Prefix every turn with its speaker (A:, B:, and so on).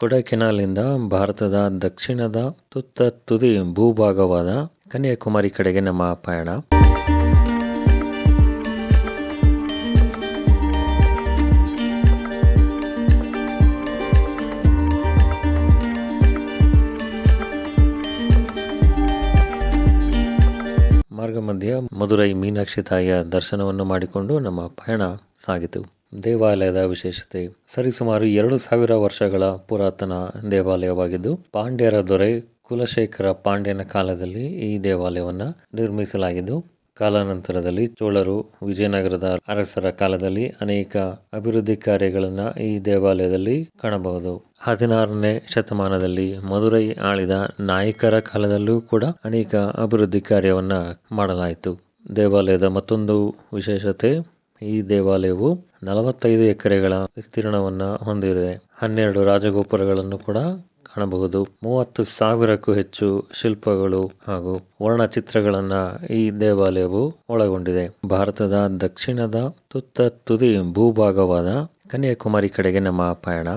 A: ಕೊಡೈಕೆನಾಲ್ನಿಂದ ಭಾರತದ ದಕ್ಷಿಣದ ತುತ್ತ ತುದಿ ಭೂಭಾಗವಾದ ಕನ್ಯಾಕುಮಾರಿ ಕಡೆಗೆ ನಮ್ಮ ಪಯಣ. ಮಾರ್ಗ ಮಧ್ಯ ಮಧುರೈ ಮೀನಾಕ್ಷಿ ತಾಯಿಯ ದರ್ಶನವನ್ನು ಮಾಡಿಕೊಂಡು ನಮ್ಮ ಪಯಣ ಸಾಗಿತು. ದೇವಾಲಯದ ವಿಶೇಷತೆ. ಸರಿಸುಮಾರು ಎರಡು ಸಾವಿರ ವರ್ಷಗಳ ಪುರಾತನ ದೇವಾಲಯವಾಗಿದ್ದು, ಪಾಂಡ್ಯರ ದೊರೆ ಕುಲಶೇಖರ ಪಾಂಡ್ಯನ ಕಾಲದಲ್ಲಿ ಈ ದೇವಾಲಯವನ್ನು ನಿರ್ಮಿಸಲಾಗಿದ್ದು, ಕಾಲಾನಂತರದಲ್ಲಿ ಚೋಳರು ವಿಜಯನಗರದ ಅರಸರ ಕಾಲದಲ್ಲಿ ಅನೇಕ ಅಭಿವೃದ್ಧಿ ಕಾರ್ಯಗಳನ್ನು ಈ ದೇವಾಲಯದಲ್ಲಿ ಕಾಣಬಹುದು. ಹದಿನಾರನೇ ಶತಮಾನದಲ್ಲಿ ಮಧುರೈ ಆಳಿದ ನಾಯಕರ ಕಾಲದಲ್ಲೂ ಕೂಡ ಅನೇಕ ಅಭಿವೃದ್ಧಿ ಕಾರ್ಯವನ್ನು ಮಾಡಲಾಯಿತು. ದೇವಾಲಯದ ಮತ್ತೊಂದು ವಿಶೇಷತೆ ಈ ದೇವಾಲಯವು ನಲವತ್ತೈದು ಎಕರೆಗಳ ವಿಸ್ತೀರ್ಣವನ್ನ ಹೊಂದಿದೆ. ಹನ್ನೆರಡು ರಾಜಗೋಪುರಗಳನ್ನು ಕೂಡ ಕಾಣಬಹುದು. ಮೂವತ್ತು ಸಾವಿರಕ್ಕೂ ಹೆಚ್ಚು ಶಿಲ್ಪಗಳು ಹಾಗೂ ವರ್ಣಚಿತ್ರಗಳನ್ನ ಈ ದೇವಾಲಯವು ಒಳಗೊಂಡಿದೆ. ಭಾರತದ ದಕ್ಷಿಣದ ತುತ್ತ ತುದಿ ಭೂಭಾಗವಾದ ಕನ್ಯಾಕುಮಾರಿ ಕಡೆಗೆ ನಮ್ಮ ಪಯಣ